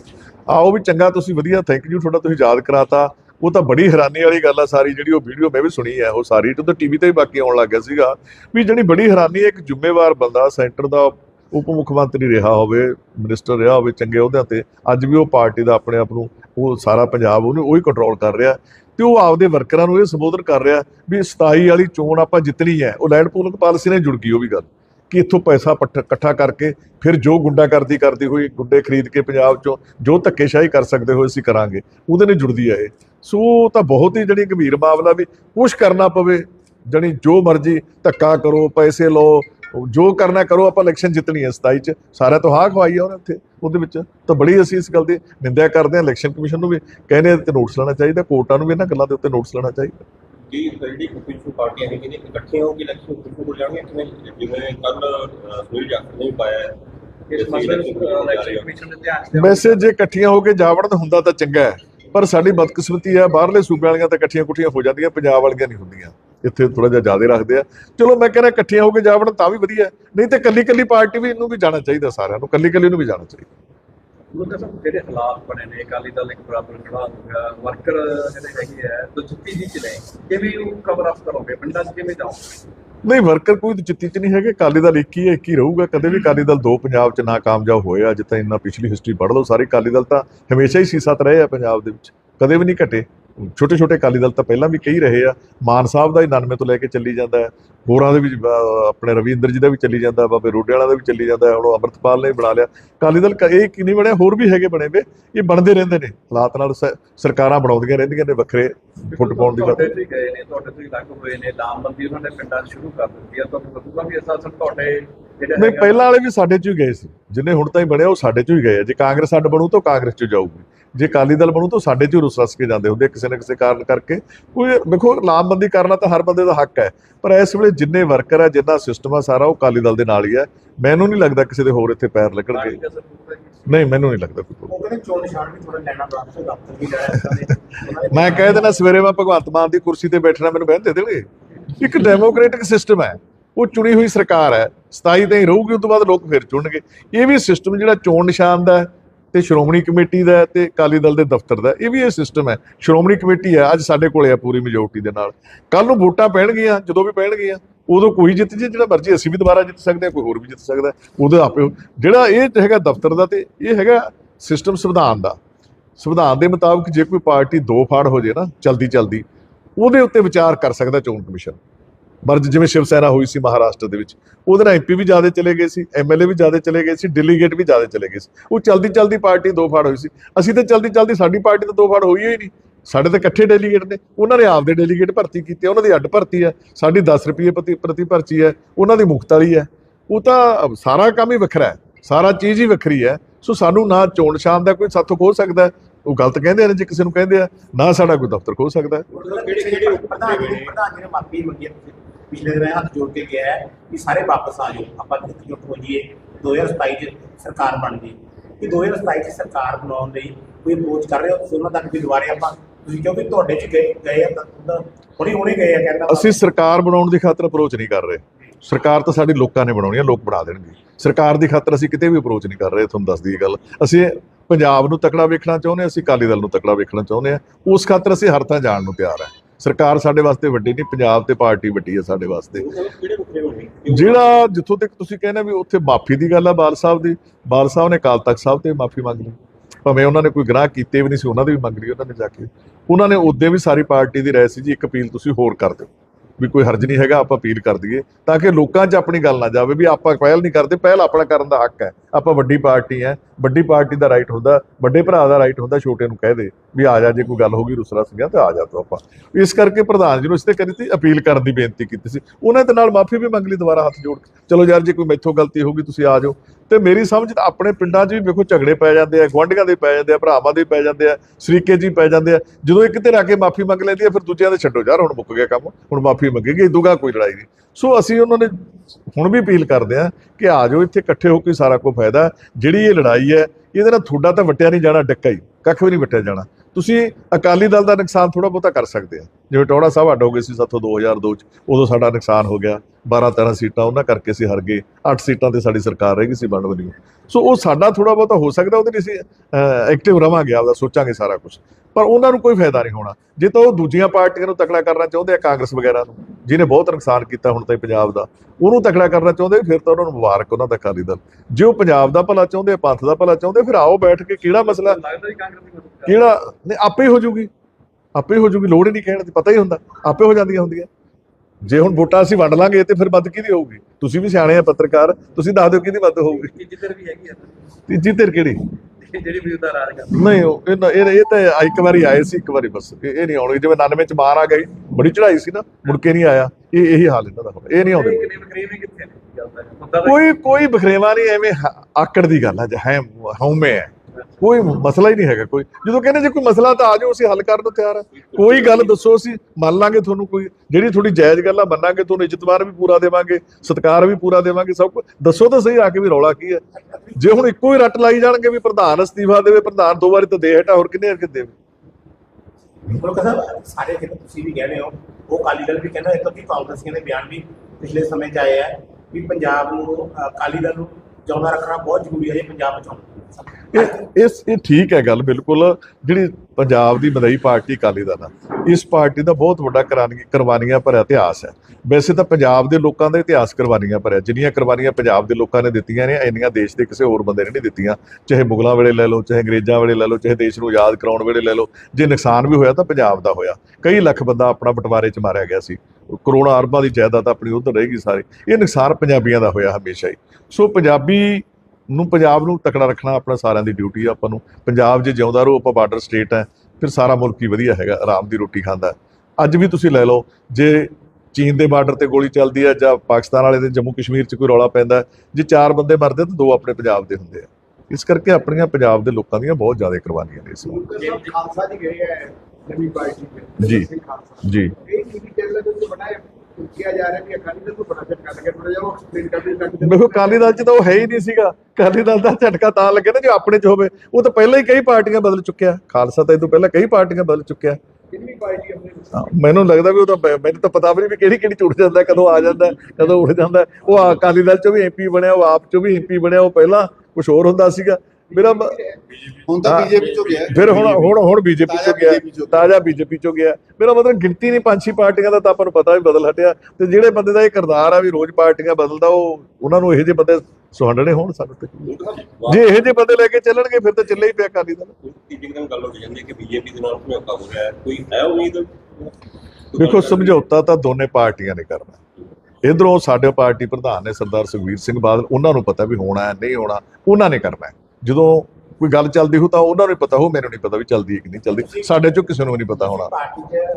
ਆ ਉਹ ਵੀ ਚੰਗਾ ਤੁਸੀਂ ਵਧੀਆ ਥੈਂਕ ਯੂ ਤੁਹਾਡਾ ਤੁਸੀਂ ਯਾਦ ਕਰਾਤਾ। ਉਹ ਤਾਂ ਬੜੀ ਹੈਰਾਨੀ ਵਾਲੀ ਗੱਲ ਆ ਸਾਰੀ ਜਿਹੜੀ ਉਹ ਵੀਡੀਓ ਮੈਂ ਵੀ ਸੁਣੀ ਹੈ ਉਹ ਸਾਰੀ ਤੇ ਟੀਵੀ ਤੇ ਵੀ ਬਾਕੀ ਆਉਣ ਲੱਗ ਗਿਆ ਸੀਗਾ। ਵੀ ਜਿਹੜੀ ਬੜੀ ਹੈਰਾਨੀ ਇੱਕ ਜ਼ਿੰਮੇਵਾਰ ਬੰਦਾ ਸੈਂਟਰ ਦਾ ਉਪ ਮੁੱਖ ਮੰਤਰੀ ਰਿਹਾ ਹੋਵੇ ਮਿਨਿਸਟਰ ਰਿਹਾ ਹੋਵੇ ਚੰਗੇ ਅਹੁਦਿਆਂ ਤੇ, ਅੱਜ ਵੀ ਉਹ ਪਾਰਟੀ ਦਾ ਆਪਣੇ ਆਪ ਨੂੰ ਉਹ ਸਾਰਾ ਪੰਜਾਬ ਉਹਨੂੰ ਉਹੀ ਕੰਟਰੋਲ ਕਰ ਰਿਹਾ। ਤੇ ਉਹ ਆਪਦੇ ਵਰਕਰਾਂ ਨੂੰ ਇਹ ਸੰਬੋਧਨ ਕਰ ਰਿਹਾ ਵੀ 27 ਵਾਲੀ ਚੋਣ ਆਪਾਂ ਜਿੱਤਣੀ ਹੈ ਉਹ ਲੈਂਡ ਪੂਲਿੰਗ ਪਾਲਿਸੀ ਨਾਲ ਜੁੜ ਗਈ ਉਹ ਵੀ ਗੱਲ। ਕਿ ਇੱਥੋਂ ਪੈਸਾ ਪੱਠ- ਇਕੱਠਾ ਕਰਕੇ ਫਿਰ ਜੋ ਗੁੰਡਾਗਰਦੀ ਕਰਦੀ ਹੋਈ, ਗੁੰਡੇ ਖਰੀਦ ਕੇ ਪੰਜਾਬ ਚੋਂ ਜੋ ਧੱਕੇਸ਼ਾਹੀ ਕਰ ਸਕਦੇ ਹੋਏ ਅਸੀਂ ਕਰਾਂਗੇ, ਉਹਦੇ ਨਾਲ ਜੁੜਦੀ ਹੈ ਇਹ। ਸੋ ਤਾਂ ਬਹੁਤ ਹੀ ਜਿਹੜੀ ਗੰਭੀਰ ਮਾਮਲਾ ਵੀ ਕੁਛ ਕਰਨਾ ਪਵੇ, ਜਣੀ ਜੋ ਮਰਜ਼ੀ ਧੱਕਾ ਕਰੋ, ਪੈਸੇ ਲਓ, ਜੋ ਕਰਨਾ ਕਰੋ, ਆਪਾਂ ਇਲੈਕਸ਼ਨ ਜਿੱਤਣੀ ਹੈ 27 ਚ। ਸਾਰਿਆਂ ਤੋਂ ਹਾਂ ਖਵਾਈ ਆ ਉਹਨੇ ਇੱਥੇ, ਉਹਦੇ ਵਿੱਚ। ਤਾਂ ਬੜੀ ਅਸੀਂ ਇਸ ਗੱਲ ਦੀ ਨਿੰਦਿਆ ਕਰਦੇ ਹਾਂ ਇਲੈਕਸ਼ਨ ਕਮਿਸ਼ਨ ਨੂੰ ਵੀ ਕਹਿੰਦੇ ਆ ਤੇ ਨੋਟਿਸ ਲੈਣਾ ਚਾਹੀਦਾ, ਕੋਰਟਾਂ ਨੂੰ ਵੀ ਇਹਨਾਂ ਗੱਲਾਂ ਦੇ ਉੱਤੇ ਨੋਟਿਸ ਲੈਣਾ ਚਾਹੀਦਾ। ਜੀ ਜਿਹੜੀ ਕੁਝ ਪਾਰਟੀਆਂ ਨੇ ਕਿਹਨੇ ਇਕੱਠੀਆਂ ਹੋ ਕੇ ਇਲੈਕਸ਼ਨ ਕਿੱਥੋਂ ਹੋ ਜਾਣਗੇ ਕਿਵੇਂ ਜਿਵੇਂ ਕੱਲ ਸੁਨੀਲ ਜਾਖੜ ਨੇ ਵੀ ਪਾਇਆ ਵੈਸੇ ਜੇ ਇਕੱਠੀਆਂ ਹੋ ਕੇ ਜਾਵੜਨ ਹੁੰਦਾ ਤਾਂ ਚੰਗਾ ਹੈ ਪਰ ਸਾਡੀ ਬਦਕਿਸਮਤੀ ਹੈ ਬਾਹਰਲੇ ਸੂਬੇ ਵਾਲੀਆਂ ਤਾਂ ਇਕੱਠੀਆਂ ਕੁੱਠੀਆਂ ਹੋ ਜਾਂਦੀਆਂ ਪੰਜਾਬ ਵਾਲੀਆਂ ਨਹੀਂ ਹੁੰਦੀਆਂ। ਇੱਥੇ ਥੋੜਾ ਜਿਹਾ ਜ਼ਿਆਦਾ ਰੱਖਦੇ ਆ। ਚਲੋ ਮੈਂ ਕਹਿੰਦਾ ਇਕੱਠੀਆਂ ਹੋ ਕੇ ਜਾਵੜਨ ਤਾਂ ਵੀ ਵਧੀਆ। ਨਹੀਂ ਤੇ ਕੱਲੀ ਕੱਲੀ ਪਾਰਟੀ ਵੀ ਇਹਨੂੰ ਵੀ ਜਾਣਾ ਚਾਹੀਦਾ ਸਾਰਿਆਂ ਨੂੰ ਕੱਲੀ ਕੱਲੀ ਨੂੰ ਵੀ ਜਾਣਾ ਚਾਹੀਦਾ। ਉਹਦੇ ਸਭ ਜਿਹੜੇ ਹਾਲਾਤ ਬਣੇ ਨੇ? ਅਕਾਲੀ ਦਲ ਇੱਕ ਬਰਾਬਰ ਖੜਾ ਹੋ ਵਰਕਰ ਜਿਹੜੇ ਹੈਗੇ ਆ ਦੁਚਿੱਤੀ ਜੀ ਚ ਨੇ, ਕਿਵੇਂ ਉਹ ਕਵਰ ਅਪ ਕਰੋਗੇ? ਪਿੰਡਾਂ 'ਚ ਕਿਵੇਂ ਜਾਓਗੇ? ਨਹੀਂ, ਵਰਕਰ ਕੋਈ ਚਿੱਤੀ ਚ ਨਹੀਂ ਹੈਗੇ। ਅਕਾਲੀ ਦਲ ਇੱਕ ਹੀ ਹੈ, ਇੱਕ ਹੀ ਰਹੂਗਾ। ਕਦੇ ਵੀ ਅਕਾਲੀ ਦਲ ਦੋ ਪੰਜਾਬ ਚ ਨਾ ਕਾਮਯਾਬ ਹੋਇਆ ਜਿੱਦਾਂ ਇੰਨਾ ਪਿਛਲੀ ਹਿਸਟਰੀ ਪੜ੍ਹ ਲਓ, ਸਾਰੇ ਅਕਾਲੀ ਦਲ ਤਾਂ ਹਮੇਸ਼ਾ ਹੀ ਸੀਸਾਤ ਰਹੇ ਆ ਪੰਜਾਬ ਦੇ ਵਿੱਚ। ਕਦੇ ਵੀ ਨਹੀਂ ਘਟੇ। ਛੋਟੇ ਛੋਟੇ ਅਕਾਲੀ ਦਲ ਤਾਂ ਪਹਿਲਾਂ ਵੀ ਕਈ ਰਹੇ ਆ। ਮਾਨ ਸਾਹਿਬ ਦਾ ਹੀ 99 ਤੋਂ ਲੈ ਕੇ ਚੱਲੀ ਜਾਂਦਾ ਹੋਰਾਂ ਦੇ ਵੀ ਆਪਣੇ ਰਵਿੰਦਰ ਜੀ ਦਾ ਵੀ ਚੱਲੀ ਜਾਂਦਾ ਬਾਬੇ ਰੋਡੇ ਵਾਲਾ ਦਾ ਵੀ ਚੱਲੀ ਜਾਂਦਾ ਹੁਣ ਅੰਮ੍ਰਿਤਪਾਲ ਨੇ ਬਣਾ ਲਿਆ। ਅਕਾਲੀ ਦਲ ਇਹ ਕਿ ਨਹੀਂ ਬਣਿਆ ਹੋਰ ਵੀ ਹੈਗੇ ਬਣੇ ਵੇ ਇਹ ਬਣਦੇ ਰਹਿੰਦੇ ਨੇ। ਹਾਲਾਤ ਨਾਲ ਸਰਕਾਰਾਂ ਬਣਾਉਂਦੀਆਂ ਰਹਿੰਦੀਆਂ ਨੇ ਵੱਖਰੇ ਫੁੱਟ ਪਾਉਣ ਦੀ ਗੱਲ ਤੁਹਾਡੇ ਤੋਂ ਹੀ ਗਏ ਨੇ ਤੁਹਾਡੇ ਤੋਂ ਹੀ ਲੱਗ ਹੋਏ ਨੇ ਲਾਮਬੰਦੀ ਉਹਨਾਂ ਨੇ ਪਿੰਡਾਂ 'ਚ ਸ਼ੁਰੂ ਕਰ ਦਿੱਤੀ ਆ ਤੁਹਾਨੂੰ ਲੱਗੂਗਾ ਵੀ ਅਸਾਂ ਤੁਹਾਡੇ ਜਿਹੜੇ ਨਹੀਂ ਪਹਿਲਾਂ ਵਾਲੇ ਵੀ ਸਾਡੇ ਚੋਂ ਹੀ ਗਏ ਸੀ। ਜਿੰਨੇ ਹੁਣ ਤਾਈਂ ਬਣਿਆ ਉਹ ਸਾਡੇ ਚੋਂ ਹੀ ਗਏ ਆ। ਜੇ ਕਾਂਗਰਸ ਅੱਡ ਬਣੂ ਤਾਂ ਕਾਂਗਰਸ ਚੋਂ ਜਾਊਗੀ। ਜੇ ਅਕਾਲੀ ਦਲ ਬਣੂ ਤਾਂ ਸਾਡੇ ਚੋਂ ਹੀ ਰੁੱਸ ਰਸ ਕੇ ਜਾਂਦੇ ਹੁੰਦੇ ਕਿਸੇ ਨਾ ਕਿਸੇ ਕਾਰਨ ਕਰਕੇ। ਕੋਈ ਦੇਖੋ ਲਾਮਬੰਦੀ ਕਰਨਾ ਤਾਂ ਹਰ ਬੰਦੇ ਦਾ ਹੱਕ ਹੈ। ਪਰ ਇਸ ਵੇਲੇ ਜਿੰਨੇ ਵਰਕਰ ਹੈ ਜਿੰਨਾ ਸਿਸਟਮ ਆ ਸਾਰਾ ਉਹ ਅਕਾਲੀ ਦਲ ਦੇ ਨਾਲ ਹੀ ਹੈ ਮੈਨੂੰ ਨਹੀਂ ਲੱਗਦਾ ਕਿਸੇ ਦੇ ਹੋਰ ਇੱਥੇ ਪੈਰ ਲੱਗਣਗੇ। ਨਹੀਂ ਮੈਨੂੰ ਨਹੀਂ ਲੱਗਦਾ ਕੋਈ ਉਹ ਕਹਿੰਦੇ ਚੋਣ ਨਿਸ਼ਾਨ ਵੀ ਥੋੜਾ ਲੈਣਾ ਬਰਾਬਰ ਸੇ ਦਫ਼ਤਰ ਵੀ ਜਾਇਆ ਉਹਨਾਂ ਨੇ ਉਹਨਾਂ ਨੇ ਮੈਂ ਕਹਿ ਦੇਣਾ ਸਵੇਰੇ ਮੈਂ ਭਗਵੰਤ ਮਾਨ ਦੀ ਕੁਰਸੀ ਤੇ ਬੈਠਣਾ ਮੈਨੂੰ ਬਹਿਣ ਦੇ ਦੇਣਗੇ? ਇੱਕ ਡੈਮੋਕ੍ਰੈਟਿਕ ਸਿਸਟਮ ਹੈ। ਉਹ ਚੁਣੀ ਹੋਈ ਸਰਕਾਰ ਹੈ। 27 ਤਾਈਂ ਰਹੂਗੀ ਉਸ ਤੋਂ ਬਾਅਦ ਲੋਕ ਫਿਰ ਚੁਣਨਗੇ। ਇਹ ਵੀ ਸਿਸਟਮ ਜਿਹੜਾ ਚੋਣ ਨਿਸ਼ਾਨ ਦਾ ਹੈ ਤੇ ਸ਼੍ਰੋਮਣੀ ਕਮੇਟੀ ਦਾ ਹੈ ਤੇ ਅਕਾਲੀ ਦਲ ਦੇ ਦਫ਼ਤਰ ਦਾ ਇਹ ਵੀ ਇਹ ਸਿਸਟਮ ਹੈ। ਸ਼੍ਰੋਮਣੀ ਕਮੇਟੀ ਹੈ, ਅੱਜ ਸਾਡੇ ਕੋਲੇ ਆ ਪੂਰੀ ਮੈਜੋਰਟੀ ਦੇ ਨਾਲ। ਕੱਲ ਨੂੰ ਵੋਟਾਂ ਪੈਣਗੀਆਂ, ਜਦੋਂ ਵੀ ਪੈਣਗੀਆਂ, ਉਦੋਂ ਕੋਈ ਜਿੱਤ ਜੇ, ਜਿਹੜਾ ਮਰਜ਼ੀ ਅਸੀਂ ਵੀ ਦੁਬਾਰਾ ਜਿੱਤ ਸਕਦੇ ਹਾਂ, ਕੋਈ ਹੋਰ ਵੀ ਜਿੱਤ ਸਕਦਾ ਹੈ। ਉਦੋਂ ਆਪੇ ਜਿਹੜਾ ਇਹ ਹੈਗਾ ਦਫ਼ਤਰ ਦਾ ਤੇ ਇਹ ਹੈਗਾ ਸਿਸਟਮ ਸੰਵਿਧਾਨ ਦਾ। ਸੰਵਿਧਾਨ ਦੇ ਮੁਤਾਬਕ ਜੇ ਕੋਈ ਪਾਰਟੀ ਦੋ ਫਾੜ ਹੋ ਜੇ ਨਾ ਚਲਦੀ ਚਲਦੀ ਉਹਦੇ ਉੱਤੇ ਵਿਚਾਰ ਕਰ ਸਕਦਾ ਚੋਣ ਕਮਿਸ਼ਨ। ਪਰ ਜਿਵੇਂ ਸ਼ਿਵ ਸੈਨਾ ਹੋਈ ਸੀ ਮਹਾਰਾਸ਼ਟਰ ਦੇ ਵਿੱਚ, ਉਹਦੇ ਨਾਲ ਐਮਪੀ ਵੀ ਜ਼ਿਆਦਾ ਚਲੇ ਗਏ ਸੀ ਐਮਐਲਏ ਵੀ ਜ਼ਿਆਦਾ ਚਲੇ ਗਏ ਸੀ ਡੈਲੀਗੇਟ ਵੀ ਜ਼ਿਆਦਾ ਚਲੇ ਗਏ ਸੀ। ਉਹ ਚਲਦੀ ਚਲਦੀ ਪਾਰਟੀ ਦੋ ਫਾੜ ਹੋਈ ਸੀ। ਅਸੀਂ ਤਾਂ ਚਲਦੀ ਚਲਦੀ ਸਾਡੀ ਪਾਰਟੀ ਤਾਂ ਦੋ ਫਾੜ ਹੋਈ ਹੀ ਨਹੀਂ। ਸਾਡੇ ਤਾਂ ਇਕੱਠੇ ਡੈਲੀਗੇਟ ਨੇ। ਉਹਨਾਂ ਨੇ ਆਪਦੇ ਡੈਲੀਗੇਟ ਭਰਤੀ ਕੀਤੇ, ਉਹਨਾਂ ਦੀ ਅੱਡ ਭਰਤੀ ਹੈ। ਸਾਡੀ 10 ਰੁਪਏ ਪ੍ਰਤੀ ਪ੍ਰਤੀ ਭਰਤੀ ਹੈ। ਉਹਨਾਂ ਦੀ ਮੁਕਤ ਵਾਲੀ ਹੈ। ਉਹ ਤਾਂ ਸਾਰਾ ਕੰਮ ਹੀ ਵੱਖਰਾ ਹੈ। ਸਾਰਾ ਚੀਜ਼ ਹੀ ਵੱਖਰੀ ਹੈ। ਸੋ ਸਾਨੂੰ ਨਾ ਚੋਣ ਸ਼ਾਨ ਦਾ ਕੋਈ ਸਾਥੋਂ ਖੋਹ ਸਕਦਾ ਉਹ ਗਲਤ ਕਹਿੰਦੇ ਨੇ, ਜੇ ਕਿਸੇ ਨੂੰ ਕਹਿੰਦੇ ਆ, ਨਾ ਸਾਡਾ ਕੋਈ ਦਫ਼ਤਰ ਖੋ ਸਕਦਾ ਹੈ। ਕਿਹੜੇ- ਕਿਹੜੇ ਪ੍ਰਧਾਨ ਜੀ ਨੇ- ਮਾਫੀ ਮੰਗੀ ਪਿਛਲੇ ਦਿਨ ਹੱਥ ਜੋੜ ਕੇ ਗਿਆ ਹੈ ਕਿ ਸਾਰੇ ਵਾਪਸ ਆ ਜਾਓ। ਆਪਾਂ ਇਕਜੁੱਟ ਹੋ ਜਾਈਏ 2027 ਚ ਸਰਕਾਰ ਬਣ ਗਈ। ਕਿ 2027 ਚ ਸਰਕਾਰ ਬਣਾਉਣ ਲਈ ਕੋਈ ਅਪਰੋਚ ਕਰ ਰਹੇ ਹੋ ਤੁਸੀਂ? ਉਹਨਾਂ ਤੱਕ ਵੀ ਦੁਬਾਰੇ ਆਪਾਂ ਤੁਸੀਂ ਕਿਉਂਕਿ ਤੁਹਾਡੇ ਚ ਗਏ ਗਏ ਆ ਹੁਣੇ ਹੁਣੇ ਗਏ ਆ ਕਹਿੰਦਾ ਅਸੀਂ ਸਰਕਾਰ ਬਣਾਉਣ ਦੀ ਖਾਤਰ ਅਪਰੋਚ ਨਹੀਂ ਕਰ ਰਹੇ। ਸਰਕਾਰ ਤਾਂ ਸਾਡੇ ਲੋਕਾਂ ਨੇ ਬਣਾਉਣੀ ਹੈ ਲੋਕ ਬਣਾ ਦੇਣਗੇ। ਸਰਕਾਰ ਦੀ ਖਾਤਰ ਅਸੀਂ ਕਿਤੇ ਵੀ ਅਪਰੋਚ ਨਹੀਂ ਕਰ ਰਹੇ, ਤੁਹਾਨੂੰ ਦੱਸਦੀ ਇਹ ਗੱਲ। ਅਸੀਂ ਪੰਜਾਬ ਨੂੰ ਤਕੜਾ ਵੇਖਣਾ ਚਾਹੁੰਦੇ ਹਾਂ, ਅਸੀਂ ਅਕਾਲੀ ਦਲ ਨੂੰ ਤਕੜਾ ਵੇਖਣਾ ਚਾਹੁੰਦੇ ਹਾਂ। ਉਸ ਖਾਤਰ ਅਸੀਂ ਹਰ ਥਾਂ ਜਾਣ ਨੂੰ ਤਿਆਰ ਹਾਂ। ਸਰਕਾਰ ਸਾਡੇ ਵਾਸਤੇ ਵੱਡੀ ਨਹੀਂ ਪੰਜਾਬ ਤੇ ਪਾਰਟੀ ਵੱਡੀ ਹੈ ਸਾਡੇ ਵਾਸਤੇ। ਜਿਹੜਾ ਜਿੱਥੋਂ ਤੱਕ ਤੁਸੀਂ ਕਹਿੰਦੇ ਵੀ ਉੱਥੇ ਮਾਫੀ ਦੀ ਗੱਲ ਆ ਬਾਲ ਸਾਹਿਬ ਦੀ ਬਾਲ ਸਾਹਿਬ ਨੇ ਅਕਾਲ ਤਖਤ ਸਾਹਿਬ ਤੇ ਮਾਫੀ ਮੰਗ ਲਈ। ਭਾਵੇਂ ਉਹਨਾਂ ਨੇ ਕੋਈ ਗੁਨਾਹ ਕੀਤੇ ਵੀ ਨਹੀਂ ਸੀ ਉਹਨਾਂ ਦੀ ਵੀ ਮੰਗ ਲਈ ਉਹਨਾਂ ਨੇ ਜਾ ਕੇ। ਉਹਨਾਂ ਨੇ ਉਦੋਂ ਵੀ ਸਾਰੀ ਪਾਰਟੀ ਦੀ ਰਾਏ ਸੀ ਜੀ ਇੱਕ ਅਪੀਲ ਤੁਸੀਂ ਹੋਰ ਕਰ ਦਿਓ। ਵੀ ਕੋਈ ਹਰਜ ਨਹੀਂ ਹੈਗਾ ਆਪਾਂ ਅਪੀਲ ਕਰ ਦਈਏ ਤਾਂ ਕਿ ਲੋਕਾਂ 'ਚ ਆਪਣੀ ਗੱਲ ਨਾ ਜਾਵੇ ਵੀ ਆਪਾਂ ਪਹਿਲ ਨਹੀਂ ਕਰਦੇ ਪਹਿਲ ਆਪਣਾ ਕਰਨ ਦਾ ਹੱਕ ਹੈ। ਆਪਾਂ ਵੱਡੀ ਪਾਰਟੀ ਹੈ ਵੱਡੀ ਪਾਰਟੀ ਦਾ ਰਾਈਟ ਹੁੰਦਾ, ਵੱਡੇ ਭਰਾ ਦਾ ਰਾਈਟ ਹੁੰਦਾ, ਛੋਟੇ ਨੂੰ ਕਹਿ ਦੇ ਵੀ ਆ ਜਾ, ਜੇ ਕੋਈ ਗੱਲ ਹੋ ਗਈ, ਰੁਸਰਾ ਸੀਗਾ ਤੇ ਆ ਜਾ ਤੂੰ ਆਪਾਂ। ਇਸ ਕਰਕੇ ਪ੍ਰਧਾਨ ਜੀ ਨੂੰ ਇਸ ਤੇ ਕਰੀ ਸੀ ਅਪੀਲ ਕਰਨ ਦੀ ਬੇਨਤੀ ਕੀਤੀ ਸੀ। ਉਹਨਾਂ ਦੇ ਨਾਲ ਮਾਫੀ ਵੀ ਮੰਗ ਲਈ, ਦੁਬਾਰਾ ਹੱਥ ਜੋੜ ਕੇ। ਚਲੋ ਯਾਰ, ਜੇ ਕੋਈ ਮੈਥੋਂ ਗਲਤੀ ਹੋ ਗਈ, ਤੁਸੀਂ ਆ ਜਾਓ। ਤੇ ਮੇਰੀ ਸਮਝ ਤਾਂ ਆਪਣੇ ਪਿੰਡਾਂ 'ਚ ਵੀ ਵੇਖੋ, ਝਗੜੇ ਪੈ ਜਾਂਦੇ ਆ, ਗੁਆਂਢੀਆਂ ਦੇ ਪੈ ਜਾਂਦੇ ਆ, ਭਰਾਵਾਂ ਦੇ ਪੈ ਜਾਂਦੇ ਆ, ਸਰੀਕੇ ਜੀ ਪੈ ਜਾਂਦੇ ਆ। ਜਦੋਂ ਇੱਕ ਧਿਰ ਆ ਕੇ ਮਾਫੀ ਮੰਗ ਲੈਂਦੀ ਆ, ਫਿਰ ਦੂਜਿਆਂ ਦੇ ਛੱਡੋ, ਯਾਰ, ਹੁਣ ਮੁੱਕ ਗਿਆ ਕੰਮ, ਹੁਣ ਮਾਫੀ ਮੰਗੇਗੀ ਇਦੂਗਾ ਕੋਈ ਲੜਾਈ ਨਹੀਂ। ਸੋ ਅਸੀਂ ਉਹਨਾਂ ਨੇ ਹੁਣ ਵੀ ਅਪੀਲ ਕਰਦੇ ਆ ਕਿ ਆ ਜਾਓ, ਇੱਥੇ ਇਕੱਠੇ ਹੋ ਕੇ ਸਾਰਾ ਕੁਝ ਫਾਇਦਾ ਜਿਹੜੀ ਇਹ ਲੜਾਈ ਹੈ, ਇਹਦੇ ਨਾਲ ਤੁਹਾਡਾ ਤਾਂ ਵਟਿਆ ਨਹੀਂ ਜਾਣਾ, ਡੱਕਾ ਹੀ। ਕੱਖ ਵੀ ਨਹੀਂ ਵਟਿਆ ਜਾਣਾ। ਤੁਸੀਂ ਅਕਾਲੀ ਦਲ ਦਾ ਨੁਕਸਾਨ ਥੋੜਾ ਬਹੁਤਾ ਕਰ ਸਕਦੇ ਆ। ਜਿਵੇਂ ਟੋੜਾ ਸਾਹਿਬ ਅੱਡ ਹੋ ਗਏ ਸੀ ਸਾਥੋਂ 2002 ਚ, ਉਦੋਂ ਸਾਡਾ ਨੁਕਸਾਨ ਹੋ ਗਿਆ। 12 13 ਸੀਟਾਂ ਉਹਨਾਂ ਕਰਕੇ ਅਸੀਂ ਹਾਰ ਗਏ। 8 ਸੀਟਾਂ ਤੇ ਸਾਡੀ ਸਰਕਾਰ ਰਹੇਗੀ ਸੀ ਬਣ ਬਣੀ। ਸੋ ਉਹ ਸਾਡਾ ਥੋੜਾ ਬਹੁਤਾ ਹੋ ਸਕਦਾ ਉਹਦੇ ਲਈ ਅਸੀਂ ਐਕਟਿਵ ਰਵਾਂਗੇ ਆਪਦਾ ਸੋਚਾਂਗੇ ਸਾਰਾ ਕੁਝ ਪਰ ਉਹਨਾਂ ਨੂੰ ਕੋਈ ਫਾਇਦਾ ਨਹੀਂ ਹੋਣਾ। ਜੇ ਤਾਂ ਉਹ ਦੂਜੀਆਂ ਪਾਰਟੀਆਂ ਨੂੰ ਤਕੜਾ ਕਰਨਾ ਚਾਹੁੰਦੇ ਆ ਕਾਂਗਰਸ ਵਗੈਰਾ ਨੂੰ ਜਿਹਨੇ ਬਹੁਤ ਨੁਕਸਾਨ ਕੀਤਾ ਹੁਣ ਤਾਈਂ ਪੰਜਾਬ ਦਾ ਉਹਨੂੰ ਤਕੜਾ ਕਰਨਾ ਚਾਹੁੰਦੇ ਫਿਰ ਤਾਂ ਉਹਨਾਂ ਨੂੰ ਮੁਬਾਰਕ ਉਹਨਾਂ ਦਾ ਅਕਾਲੀ ਦਲ। ਜੇ ਉਹ ਪੰਜਾਬ ਦਾ ਭਲਾ ਚਾਹੁੰਦੇ ਪੰਥ ਦਾ ਭਲਾ ਚਾਹੁੰਦੇ ਫਿਰ ਆਓ ਬੈਠ ਕੇ ਕਿਹੜਾ ਮਸਲਾ? ਕਿਹੜਾ? ਨਹੀਂ ਆਪੇ ਹੀ ਜੂਗੀ। ਆਪੇ ਹੋ ਜੂਗੀ ਲੋੜ ਹੀ ਨਹੀਂ ਕਹਿਣ ਦੀ ਪਤਾ ਹੀ ਹੁੰਦਾ। ਆਪੇ ਹੋ ਜਾਂਦੀਆਂ ਹੁੰਦੀਆਂ। ਜੇ ਹੁਣ ਵੋਟਾਂ ਅਸੀਂ ਵੰਡ ਲਾਂਗੇ ਤੇ ਫਿਰ ਮੱਦ ਕਿਹਦੀ ਹੋਊਗੀ? ਤੁਸੀਂ ਵੀ ਸਿਆਣੇ ਆ ਪੱਤਰਕਾਰ ਤੁਸੀਂ ਦੱਸ ਦਿਓ ਕਿਹਦੀ ਮੱਦ ਹੋਊਗੀ। ਵੀ ਹੈਗੀ ਆ। ਤੀਜੀ ਧਿਰ ਕਿਹੜੀ? ਜਿਹੜੀ ਵਿਊ ਦਾ ਰਾਜ ਕਰਦਾ ਨਹੀਂ ਉਹ ਇਹ ਤਾਂ ਇੱਕ ਵਾਰੀ ਆਏ ਸੀ ਇੱਕ ਵਾਰੀ ਬਸ। ਇਹ ਨਹੀਂ ਆਉਣਗੇ ਜਿਵੇਂ 99 ਚ ਮਾਰ ਆ ਗਈ ਬੜੀ ਚੜਾਈ ਸੀ ਨਾ ਮੁੜ ਕੇ ਨਹੀਂ ਆਇਆ। ਇਹ ਇਹੀ ਹਾਲ ਇਹਨਾਂ ਦਾ ਹੁਣ। ਇਹ ਨਹੀਂ ਆਉਂਦੇ। ਵੀ ਕੋਈ ਕੋਈ ਬਖਰੇਵਾ ਨਹੀਂ ਐਵੇਂ ਆਕੜ ਦੀ ਗੱਲ ਹੈ ਹੈ ਹਉਮੈ ਹੈ। ਕੋਈ ਮਸਲਾ ਹੀ ਨਹੀਂ ਹੈਗਾ ਕੋਈ। ਜਦੋਂ ਕਹਿੰਦੇ ਜੇ ਕੋਈ ਮਸਲਾ ਤਾਂ ਆ ਜਾਓ, ਅਸੀਂ ਹੱਲ ਕਰਨ ਨੂੰ ਤਿਆਰ ਹਾਂ ਕੋਈ ਗੱਲ ਦੱਸੋ ਅਸੀਂ, ਮੰਨ ਲਾਂਗੇ ਤੁਹਾਨੂੰ ਕੋਈ। ਜਿਹੜੀ ਥੋੜੀ ਜਾਇਜ਼ ਗੱਲ ਆ, ਮੰਨਾਂਗੇ ਤੁਹਾਨੂੰ ਇੱਜ਼ਤਮਾਨ ਵੀ ਪੂਰਾ ਦੇਵਾਂਗੇ, ਸਤਿਕਾਰ ਵੀ ਪੂਰਾ ਦੇਵਾਂਗੇ, ਸਭ ਕੁਝ ਦੱਸੋ ਤਾਂ ਸਹੀ, ਆ ਕੇ ਵੀ ਰੌਲਾ ਕੀ ਹੈ ਜੇ ਹੁਣ ਇੱਕੋ ਹੀ ਰੱਟ ਲਾਈ ਜਾਣਗੇ ਵੀ ਪ੍ਰਧਾਨ ਅਸਤੀਫਾ ਦੇਵੇ, ਪ੍ਰਧਾਨ ਦੋ ਵਾਰੀ ਤਾਂ ਦੇ ਹਟਾ, ਹੋਰ ਕਿੰਨੇ ਅਰਕੇ ਦੇਵੇ? ਮਤਲਬ ਕਹਿੰਦਾ ਸਾਰੇ ਕਿਤੇ ਤੁਸੀਂ ਵੀ ਕਹਿ ਰਹੇ ਹੋ, ਉਹ ਅਕਾਲੀ ਦਲ ਵੀ ਕਹਿੰਦਾ ਇੱਕ ਅੱਧੀ ਕਾਂਗਰਸੀਆਂ ਦੇ ਬਿਆਨ ਵੀ ਪਿਛਲੇ ਸਮੇਂ 'ਚ ਆਏ ਆ ਵੀ ਪੰਜਾਬ ਨੂੰ ਅਕਾਲੀ ਦਲ ਨੂੰ ਜਿਉਂਦਾ ਰੱਖਣਾ ਬਹੁਤ ਜ਼ਰੂਰੀ ਹੈ ਪੰਜਾਬ ਬਚਾਉਣਾ ਇਹ ਇਸ ਇਹ ਠੀਕ ਹੈ ਗੱਲ ਬਿਲਕੁਲ। ਜਿਹੜੀ ਪੰਜਾਬ ਦੀ ਮਦਈ ਪਾਰਟੀ ਅਕਾਲੀ ਦਲ ਆ, ਇਸ ਪਾਰਟੀ ਦਾ ਬਹੁਤ ਵੱਡਾ ਕੁਰਬਾਨੀ ਕੁਰਬਾਨੀਆਂ ਭਰਿਆ ਇਤਿਹਾਸ ਹੈ। ਵੈਸੇ ਤਾਂ ਪੰਜਾਬ ਦੇ ਲੋਕਾਂ ਦਾ ਇਤਿਹਾਸ ਕੁਰਬਾਨੀਆਂ ਭਰਿਆ, ਜਿੰਨੀਆਂ ਕੁਰਬਾਨੀਆਂ ਪੰਜਾਬ ਦੇ ਲੋਕਾਂ ਨੇ ਦਿੱਤੀਆਂ ਨੇ, ਇੰਨੀਆਂ ਦੇਸ਼ ਦੇ ਕਿਸੇ ਹੋਰ ਬੰਦੇ ਨੇ ਨਹੀਂ ਦਿੱਤੀਆਂ। ਚਾਹੇ ਮੁਗਲਾਂ ਵੇਲੇ ਲੈ ਲਓ, ਚਾਹੇ ਅੰਗਰੇਜ਼ਾਂ ਵੇਲੇ ਲੈ ਲਓ, ਚਾਹੇ ਦੇਸ਼ ਨੂੰ ਆਜ਼ਾਦ ਕਰਾਉਣ ਵੇਲੇ ਲੈ ਲਓ, ਜੇ ਨੁਕਸਾਨ ਵੀ ਹੋਇਆ ਤਾਂ ਪੰਜਾਬ ਦਾ ਹੋਇਆ। ਕਈ ਲੱਖ ਬੰਦਾ ਆਪਣਾ ਬਟਵਾਰੇ 'ਚ ਮਾਰਿਆ ਗਿਆ ਸੀ। ਕਰੋੜਾਂ ਅਰਬਾਂ ਦੀ ਜਾਇਦਾਦ ਆਪਣੀ ਉਧਰ ਰਹੇਗੀ ਸਾਰੀ। ਇਹ ਨੁਕਸਾਨ ਪੰਜਾਬੀਆਂ ਦਾ ਹੋਇਆ ਹਮੇਸ਼ਾ ਹੀ। ਸੋ ਪੰਜਾਬੀ ਨੂੰ ਪੰਜਾਬ ਨੂੰ ਤਕੜਾ ਰੱਖਣਾ ਆਪਣਾ ਸਾਰਿਆਂ ਦੀ ਡਿਊਟੀ ਆ ਆਪਾਂ ਨੂੰ। ਪੰਜਾਬ ਜੇ ਜਿਉਂਦਾ ਰਹੋ ਆਪਾਂ ਬਾਰਡਰ ਸਟੇਟ ਹੈ ਫਿਰ ਸਾਰਾ ਮੁਲਕ ਹੀ ਵਧੀਆ ਹੈਗਾ ਆਰਾਮ ਦੀ ਰੋਟੀ ਖਾਂਦਾ। ਅੱਜ ਵੀ ਤੁਸੀਂ ਲੈ ਲਓ ਜੇ ਚੀਨ ਦੇ ਬਾਰਡਰ ਤੇ ਗੋਲੀ ਚੱਲਦੀ ਹੈ ਜਾਂ ਪਾਕਿਸਤਾਨ ਵਾਲੇ ਦੇ ਜੰਮੂ ਕਸ਼ਮੀਰ 'ਚ ਕੋਈ ਰੌਲਾ ਪੈਂਦਾ ਜੇ ਚਾਰ ਬੰਦੇ ਮਰਦੇ ਤਾਂ ਦੋ ਆਪਣੇ ਪੰਜਾਬ ਦੇ ਹੁੰਦੇ ਆ। ਇਸ ਕਰਕੇ ਆਪਣੀਆਂ ਪੰਜਾਬ ਦੇ ਲੋਕਾਂ ਦੀਆਂ ਬਹੁਤ ਜ਼ਿਆਦਾ ਕੁਰਬਾਨੀਆਂ ਨੇ ਇਸ ਖਾਲਸਾ ਜੀ ਗਏ ਹੈ ਨਵੀਂ ਪਾਰਟੀ ਦੇ ਜੀ। ਇਹ ਕਿਹਾ ਜਾ ਰਿਹਾ ਵੀ ਅਕਾਲੀ ਦਲ ਨੂੰ ਬੜਾ ਝਟਕਾ ਲੱਗਿਆ ਥੋੜਾ ਜਿਹਾ ਉਹ ਐਕਸਪਲੇਨ ਕਰਦੇ ਸਕਦੇ ਦੇਖੋ ਅਕਾਲੀ ਦਲ 'ਚ ਤਾਂ ਉਹ ਹੈ ਹੀ ਨਹੀਂ ਸੀਗਾ। ਅਕਾਲੀ ਦਲ ਦਾ ਝਟਕਾ ਤਾਂ ਲੱਗਿਆ ਨਾ ਜੋ ਆਪਣੇ 'ਚ ਹੋਵੇ ਉਹ ਤਾਂ ਪਹਿਲਾਂ ਹੀ ਕਈ ਪਾਰਟੀਆਂ ਬਦਲ ਚੁੱਕਿਆ। ਖਾਲਸਾ ਤਾਂ ਇਹ ਤੋਂ ਪਹਿਲਾਂ ਕਈ ਪਾਰਟੀਆਂ ਬਦਲ ਚੁੱਕਿਆ। ਕਿੰਨੀ ਪਾਰਟੀ ਆਪਣੇ ਵਿੱਚ? ਹਾਂ, ਮੈਨੂੰ ਲੱਗਦਾ ਵੀ ਉਹ ਤਾਂ ਮੈਨੂੰ ਤਾਂ ਪਤਾ ਵੀ ਨਹੀਂ ਵੀ ਕਿਹੜੀ ਕਿਹੜੀ ਝੁੱਟ ਜਾਂਦਾ ਕਦੋਂ ਆ ਜਾਂਦਾ ਕਦੋਂ ਉੱਠ ਜਾਂਦਾ। ਉਹ ਆ- ਅਕਾਲੀ ਦਲ ਚੋਂ ਵੀ ਐਮਪੀ ਬਣਿਆ ਉਹ ਆਪ ਚੋਂ ਵੀ ਐਮਪੀ ਬਣਿਆ ਉਹ ਪਹਿਲਾਂ ਕੁਝ ਹੋਰ ਹੁੰਦਾ ਸੀਗਾ। ਮੇਰਾ ਮ- ਹੁਣ ਤਾਂ ਹਾਂ। ਬੀਜੇਪੀ ਚੋਂ ਗਿਆ। ਫਿਰ ਹੁਣ ਹੁਣ ਹੁਣ ਬੀਜੇਪੀ ਤਾਜ਼ਾ ਚੋਂ ਗਿਆ। ਚੋਂ। ਤਾਜ਼ਾ ਬੀਜੇਪੀ ਚੋਂ ਗਿਆ। ਮੇਰਾ ਮਤਲਬ ਗਿਣਤੀ ਨਹੀਂ ਪੰਜ ਛੇ ਪਾਰਟੀਆਂ ਦਾ ਤਾਂ ਆਪਾਂ ਨੂੰ ਪਤਾ ਵੀ ਬਦਲ ਹਟਿਆ। ਤੇ ਜਿਹੜੇ ਬੰਦੇ ਦਾ ਇਹ ਕਿਰਦਾਰ ਆ ਵੀ ਰੋਜ਼ ਪਾਰਟੀਆਂ ਬਦਲਦਾ ਉਹ ਉਹਨਾਂ ਨੂੰ ਇਹੋ ਜਿਹੇ ਬੰਦੇ ਸੁਹੰਡਣੇ ਹੋਣ ਸਾਨੂੰ ਤੇ। ਜੇ ਇਹੋ ਜਿਹੇ ਬੰਦੇ ਲੈ ਕੇ ਚੱਲਣਗੇ ਫਿਰ ਤਾਂ ਚੱਲੇ ਹੀ ਪਿਆ ਅਕਾਲੀ ਦਲ। ਤੀਜੇ ਦਿਨ ਗੱਲ ਹੋ ਜਾਂਦੀ ਹੈ ਕਿ ਬੀਜੇਪੀ ਦੇ ਨਾਲ ਸਮਝੌਤਾ ਹੋ ਰਿਹਾ ਹੈ। ਕੋਈ ਹੈ ਉਮੀਦ? ਦੇਖੋ ਸਮਝੌਤਾ ਤਾਂ ਦੋਨੇ ਪਾਰਟੀਆਂ ਨੇ ਕਰਨਾ। ਇਧਰੋਂ ਸਾਡੇ ਪਾਰਟੀ ਪ੍ਰਧਾਨ ਨੇ ਸਰਦਾਰ ਸੁਖਬੀਰ ਸਿੰਘ ਬਾਦਲ ਉਹਨਾਂ ਨੂੰ ਪਤਾ ਵੀ ਹੋਣਾ ਹੈ ਨਹੀਂ ਹੋਣਾ ਉਹਨਾਂ ਨੇ ਕਰਨਾ ਹੈ। ਜਦੋਂ ਕੋਈ ਗੱਲ ਚੱਲਦੀ ਹੋ ਤਾਂ ਉਹਨਾਂ ਨੂੰ ਪਤਾ ਹੋ ਮੈਨੂੰ ਨਹੀਂ ਪਤਾ ਵੀ ਚੱਲਦੀ ਹੈ ਕਿ ਨਹੀਂ ਚੱਲਦੀ। ਸਾਡੇ ਚੋਂ ਕਿਸੇ ਨੂੰ ਨਹੀਂ ਪਤਾ ਹੋਣਾ।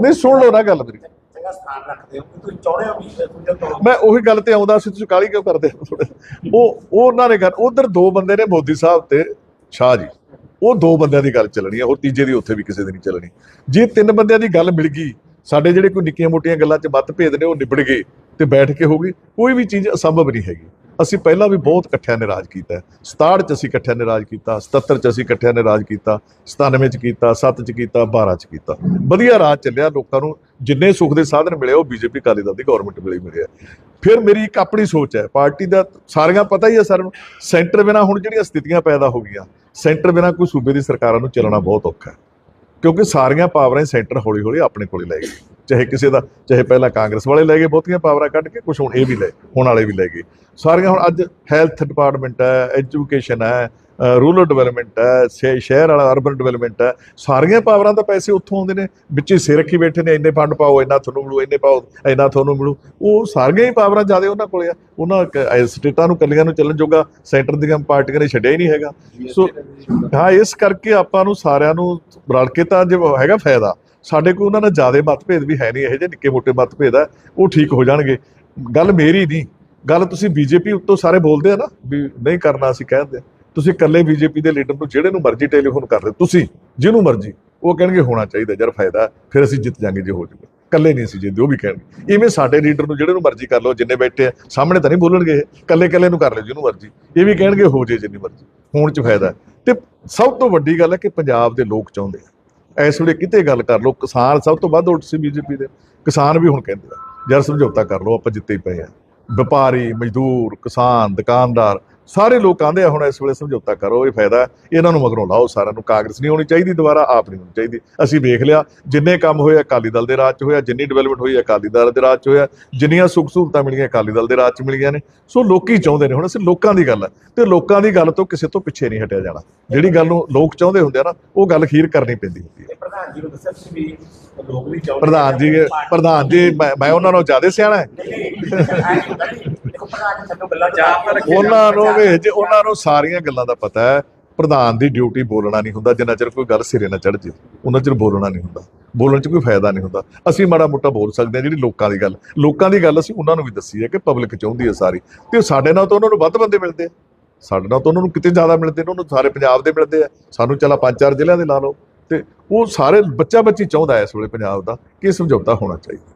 ਨਹੀਂ ਸੁਣ ਲਓ ਨਾ ਗੱਲ ਮੇਰੀ। ਚੰਗਾ ਸਥਾਨ ਰੱਖਦੇ ਹੋ ਤੁਸੀਂ ਚਾਹੁੰਦੇ ਹੋ ਮੈਂ ਉਹੀ ਗੱਲ ਤੇ ਆਉਂਦਾ ਸੀ ਤੁਸੀਂ ਕਾਲੀ ਕਿਉਂ ਕਰਦੇ ਹੋ ਥੋੜ੍ਹਾ? ਉਹ ਉਹ ਉਹਨਾਂ ਨੇ ਕਰ ਉਧਰ ਦੋ ਬੰਦੇ ਨੇ ਮੋਦੀ ਸਾਹਿਬ ਤੇ ਸ਼ਾਹ ਜੀ। ਉਹ ਦੋ ਬੰਦਿਆਂ ਦੀ ਗੱਲ ਚੱਲਣੀ ਹੈ ਹੋਰ ਤੀਜੇ ਦੀ ਉੱਥੇ ਵੀ ਕਿਸੇ ਦੀ ਨਹੀਂ ਚੱਲਣੀ। ਜੇ ਤਿੰਨ ਬੰਦਿਆਂ ਦੀ ਗੱਲ ਮਿਲ ਗਈ ਸਾਡੇ ਜਿਹੜੇ ਕੋਈ ਨਿੱਕੀਆਂ ਮੋਟੀਆਂ ਗੱਲਾਂ 'ਚ ਮਤਭੇਦ ਨੇ ਉਹ ਨਿਬੜ ਗਏ ਤੇ ਬੈਠ ਕੇ ਹੋ ਗਈ। ਕੋਈ ਵੀ ਚੀਜ਼ ਅਸੰਭਵ ਨਹੀਂ ਹੈਗੀ। ਅਸੀਂ ਪਹਿਲਾਂ ਵੀ ਬਹੁਤ ਇਕੱਠਿਆਂ ਨੇ ਰਾਜ ਕੀਤਾ। ਹੈ 67 ਚ ਅਸੀਂ ਇਕੱਠਿਆਂ ਨੇ ਰਾਜ ਕੀਤਾ 77 ਚ ਅਸੀਂ ਇਕੱਠਿਆਂ ਨੇ ਰਾਜ ਕੀਤਾ 97 ਚ ਕੀਤਾ 7 ਚ ਕੀਤਾ 12 ਚ ਕੀਤਾ। ਵਧੀਆ ਰਾਜ ਚੱਲਿਆ, ਲੋਕਾਂ ਨੂੰ ਜਿੰਨੇ ਸੁੱਖ ਦੇ ਸਾਧਨ ਮਿਲੇ, ਉਹ ਬੀਜੇਪੀ ਅਕਾਲੀ ਦਲ ਦੀ ਗਵਰਨਮੈਂਟ ਵੇਲੇ ਮਿਲਿਆ ਫਿਰ ਮੇਰੀ ਇੱਕ ਆਪਣੀ ਸੋਚ ਹੈ, ਪਾਰਟੀ ਦਾ ਸਾਰਿਆਂ ਪਤਾ ਹੀ ਹੈ ਸਰ ਸੈਂਟਰ ਬਿਨਾ ਹੁਣ ਜਿਹੜੀਆਂ ਸਥਿਤੀਆਂ ਪੈਦਾ ਹੋ ਗਈਆਂ, ਸੈਂਟਰ ਬਿਨਾ ਕੋਈ ਸੂਬੇ ਦੀ ਸਰਕਾਰਾਂ ਨੂੰ ਚੱਲਣਾ ਬਹੁਤ ਔਖਾ ਹੈ। ਕਿਉਂਕਿ ਸਾਰੀਆਂ ਪਾਵਰਾਂ ਹੀ ਸੈਂਟਰ ਹੌਲੀ ਹੌਲੀ ਆਪਣੇ ਕੋਲੇ ਲੈ ਗਏ ਚਾਹੇ ਕਿਸੇ ਦਾ, ਚਾਹੇ ਪਹਿਲਾਂ ਕਾਂਗਰਸ ਵਾਲੇ ਲੈ ਗਏ, ਬਹੁਤੀਆਂ ਪਾਵਰਾਂ ਕੱਢ ਕੇ ਕੁਝ ਹੁਣ ਇਹ ਵੀ ਲੈ, ਹੁਣ ਵਾਲੇ ਵੀ ਲੈ ਗਏ। ਸਾਰੀਆਂ ਹੁਣ ਅੱਜ ਹੈਲਥ ਡਿਪਾਰਟਮੈਂਟ ਹੈ ਐਜੂਕੇਸ਼ਨ ਹੈ ਰੂਰਲ ਡਿਵੈਲਪਮੈਂਟ ਹੈ ਸ਼ਹਿ- ਸ਼ਹਿਰ ਵਾਲਾ ਅਰਬਨ ਡਿਵੈਲਪਮੈਂਟ ਹੈ, ਸਾਰੀਆਂ ਪਾਵਰਾਂ ਦਾ ਪੈਸੇ ਉੱਥੋਂ ਆਉਂਦੇ ਨੇ, ਵਿੱਚੇ ਸਿਰ ਰੱਖੀ ਬੈਠੇ ਨੇ, ਇੰਨੇ ਫੰਡ ਪਾਓ, ਇੰਨਾ ਤੁਹਾਨੂੰ ਮਿਲੂ, ਇੰਨੇ ਪਾਓ, ਇੰਨਾ ਤੁਹਾਨੂੰ ਮਿਲੂ। ਉਹ ਸਾਰੀਆਂ ਹੀ ਪਾਵਰਾਂ ਜ਼ਿਆਦਾ ਉਹਨਾਂ ਕੋਲੇ ਆ। ਉਹਨਾਂ ਸਟੇਟਾਂ ਨੂੰ, ਕੱਲੀਆਂ ਨੂੰ ਚੱਲਣ ਜੋਗਾ ਸੈਂਟਰ ਦੀਆਂ ਪਾਰਟੀਆਂ ਨੇ ਛੱਡਿਆ ਹੀ ਨਹੀਂ ਹੈਗਾ। ਸੋ, ਹਾਂ, ਇਸ ਕਰਕੇ ਆਪਾਂ ਨੂੰ ਸਾਰਿਆਂ ਨੂੰ ਰਲ ਕੇ ਤਾਂ ਜੇ ਹੈਗਾ ਫਾਇਦਾ ਸਾਡੇ ਕੋਲ ਉਹਨਾਂ ਨਾਲ ਜ਼ਿਆਦਾ ਮਤਭੇਦ ਵੀ ਹੈ ਨਹੀਂ, ਇਹੋ ਜਿਹੇ ਨਿੱਕੇ ਮੋਟੇ ਮਤਭੇਦ ਆ, ਉਹ ਠੀਕ ਹੋ ਜਾਣਗੇ। ਗੱਲ ਮੇਰੀ ਨਹੀਂ, ਗੱਲ ਤੁਸੀਂ ਬੀਜੇਪੀ ਉੱਤੋਂ ਸਾਰੇ ਬੋਲਦੇ ਆ ਨਾ, ਵੀ ਨਹੀਂ ਕਰਨਾ ਅਸੀਂ ਕਹਿੰਦੇ ਤੁਸੀਂ ਇਕੱਲੇ ਬੀਜੇਪੀ ਦੇ ਲੀਡਰ ਨੂੰ ਜਿਹੜੇ ਨੂੰ ਮਰਜ਼ੀ ਟੈਲੀਫੋਨ ਕਰ ਦਿਓ, ਤੁਸੀਂ, ਜਿਹਨੂੰ ਮਰਜ਼ੀ, ਉਹ ਕਹਿਣਗੇ ਹੋਣਾ ਚਾਹੀਦਾ, ਯਾਰ ਫਾਇਦਾ, ਫਿਰ ਅਸੀਂ ਜਿੱਤ ਜਾਾਂਗੇ ਜੇ ਹੋ ਜਾਊਗਾ। ਇਕੱਲੇ ਨਹੀਂ ਸੀ ਜਿੱਤਦੇ, ਉਹ ਵੀ ਕਹਿਣਗੇ। ਇਵੇਂ ਸਾਡੇ ਲੀਡਰ ਨੂੰ, ਜਿਹੜੇ ਨੂੰ ਮਰਜ਼ੀ ਕਰ ਲਓ, ਜਿੰਨੇ ਬੈਠੇ ਆ, ਸਾਹਮਣੇ ਤਾਂ ਨਹੀਂ ਬੋਲਣਗੇ ਇਹ, ਇਕੱਲੇ ਇਕੱਲੇ ਨੂੰ ਕਰ ਲਿਓ, ਜਿਹਨੂੰ ਮਰਜ਼ੀ। ਇਹ ਵੀ ਕਹਿਣਗੇ ਹੋ ਜੇ ਜਿੰਨੀ ਮਰਜ਼ੀ, ਹੋਣ ਚ ਫਾਇਦਾ। ਹੈ। ਤੇ ਸਭ ਤੋਂ ਵੱਡੀ ਗੱਲ ਹੈ ਕਿ ਪੰਜਾਬ ਦੇ ਲੋਕ ਚਾਹੁੰਦੇ ਆ। ਇਸ ਵੇਲੇ ਕਿਤੇ ਗੱਲ ਕਰ ਲਓ, ਕਿਸਾਨ ਸਭ ਤੋਂ ਵੱਧ ਉੱਠ ਸੀ ਬੀਜੇਪੀ ਦੇ। ਕਿਸਾਨ ਵੀ ਹੁਣ ਕਹਿੰਦੇ ਆ, ਯਾਰ ਸਮਝੌਤਾ ਕਰ ਲਓ, ਆਪਾਂ ਜਿੱਤੇ ਹੀ ਪਏ ਆ। ਵਪਾਰੀ, ਮਜ਼ਦੂਰ, ਕਿਸਾਨ, ਦੁਕਾਨਦਾਰ ਸਾਰੇ ਲੋਕ ਆਂਦੇ ਆ ਹੁਣ ਇਸ ਵੇਲੇ ਸਮਝੌਤਾ ਕਰੋ ਇਹ ਫਾਇਦਾ। ਇਹਨਾਂ ਨੂੰ ਮਗਰੋਂ ਲਾਓ ਸਾਰਿਆਂ ਨੂੰ ਕਾਂਗਰਸ ਨਹੀਂ ਹੋਣੀ ਚਾਹੀਦੀ ਦੁਬਾਰਾ ਆਪ ਨਹੀਂ ਹੋਣੀ ਚਾਹੀਦੀ। ਅਸੀਂ ਵੇਖ ਲਿਆ ਜਿੰਨੇ ਕੰਮ ਹੋਏ ਅਕਾਲੀ ਦਲ ਦੇ ਰਾਜ 'ਚ ਹੋਇਆ ਜਿੰਨੀ ਡਿਵੈਲਪਮੈਂਟ ਹੋਈ ਅਕਾਲੀ ਦਲ ਦੇ ਰਾਜ 'ਚ ਹੋਇਆ ਜਿੰਨੀਆਂ ਸੁੱਖ ਸਹੂਲਤਾਂ ਮਿਲੀਆਂ ਅਕਾਲੀ ਦਲ ਦੇ ਰਾਜ 'ਚ ਮਿਲੀਆਂ ਨੇ। ਸੋ ਲੋਕੀ ਚਾਹੁੰਦੇ ਨੇ ਹੁਣ ਅਸੀਂ ਲੋਕਾਂ ਦੀ ਗੱਲ ਹੈ ਤੇ ਲੋਕਾਂ ਦੀ ਗੱਲ ਤੋਂ ਕਿਸੇ ਤੋਂ ਪਿੱਛੇ ਨਹੀਂ ਹਟਿਆ ਜਾਣਾ। ਜਿਹੜੀ ਗੱਲ ਨੂੰ ਲੋਕ ਚਾਹੁੰਦੇ ਹੁੰਦੇ ਆ ਨਾ ਉਹ ਗੱਲ ਖੀਰ ਕਰਨੀ ਪੈਂਦੀ ਹੁੰਦੀ ਹੈ ਪ੍ਰਧਾਨ ਜੀ ਨੂੰ ਦੱਸਿਆ ਤੁਸੀਂ ਵੀ ਲੋਕ ਵੀ ਚਾਹੁੰਦੇ ਪ੍ਰਧਾਨ ਜੀ ਪ੍ਰਧਾਨ ਜੀ ਮੈਂ ਮੈਂ ਉਹਨਾਂ ਨੂੰ ਜ਼ਿਆਦਾ ਸਿਆਣਾ ਹੈ। ਉਹਨਾਂ ਨੂੰ ਵੀ ਜੇ, ਉਹਨਾਂ ਨੂੰ ਸਾਰੀਆਂ ਗੱਲਾਂ ਦਾ ਪਤਾ ਹੈ, ਪ੍ਰਧਾਨ ਦੀ ਡਿਊਟੀ ਬੋਲਣਾ ਨਹੀਂ ਹੁੰਦਾ, ਜਿੰਨਾ ਚਿਰ ਕੋਈ ਗੱਲ ਸਿਰੇ ਨਾ ਚੜ ਜੇ, ਉਹਨਾਂ ਚਿਰ ਬੋਲਣਾ ਨਹੀਂ ਹੁੰਦਾ, ਬੋਲਣ 'ਚ ਕੋਈ ਫਾਇਦਾ ਨਹੀਂ ਹੁੰਦਾ। ਅਸੀਂ ਮਾੜਾ ਮੋਟਾ ਬੋਲ ਸਕਦੇ ਹਾਂ ਜਿਹੜੀ ਲੋਕਾਂ ਦੀ ਗੱਲ, ਲੋਕਾਂ ਦੀ ਗੱਲ ਅਸੀਂ ਉਹਨਾਂ ਨੂੰ ਵੀ ਦੱਸੀ ਹੈ ਕਿ ਪਬਲਿਕ ਚਾਹੁੰਦੀ ਹੈ ਸਾਰੀ, ਤੇ ਸਾਡੇ ਨਾਲ ਤਾਂ ਉਹਨਾਂ ਨੂੰ ਵੱਧ ਬੰਦੇ ਮਿਲਦੇ ਆ। ਸਾਡੇ ਨਾਲ ਤਾਂ ਉਹਨਾਂ ਨੂੰ ਕਿਤੇ ਜ਼ਿਆਦਾ ਮਿਲਦੇ ਨੇ ਉਹਨਾਂ ਨੂੰ ਸਾਰੇ ਪੰਜਾਬ ਦੇ ਮਿਲਦੇ ਆ। ਸਾਨੂੰ ਚਲਾ ਪੰਜ ਚਾਰ ਜ਼ਿਲ੍ਹਿਆਂ ਦੇ ਲਾ ਲਓ, ਤੇ ਉਹ ਸਾਰੇ ਬੱਚਾ ਬੱਚੀ ਚਾਹੁੰਦਾ ਹੈ ਇਸ ਵੇਲੇ ਪੰਜਾਬ ਦਾ ਕਿ ਸਮਝੌਤਾ ਹੋਣਾ ਚਾਹੀਦਾ।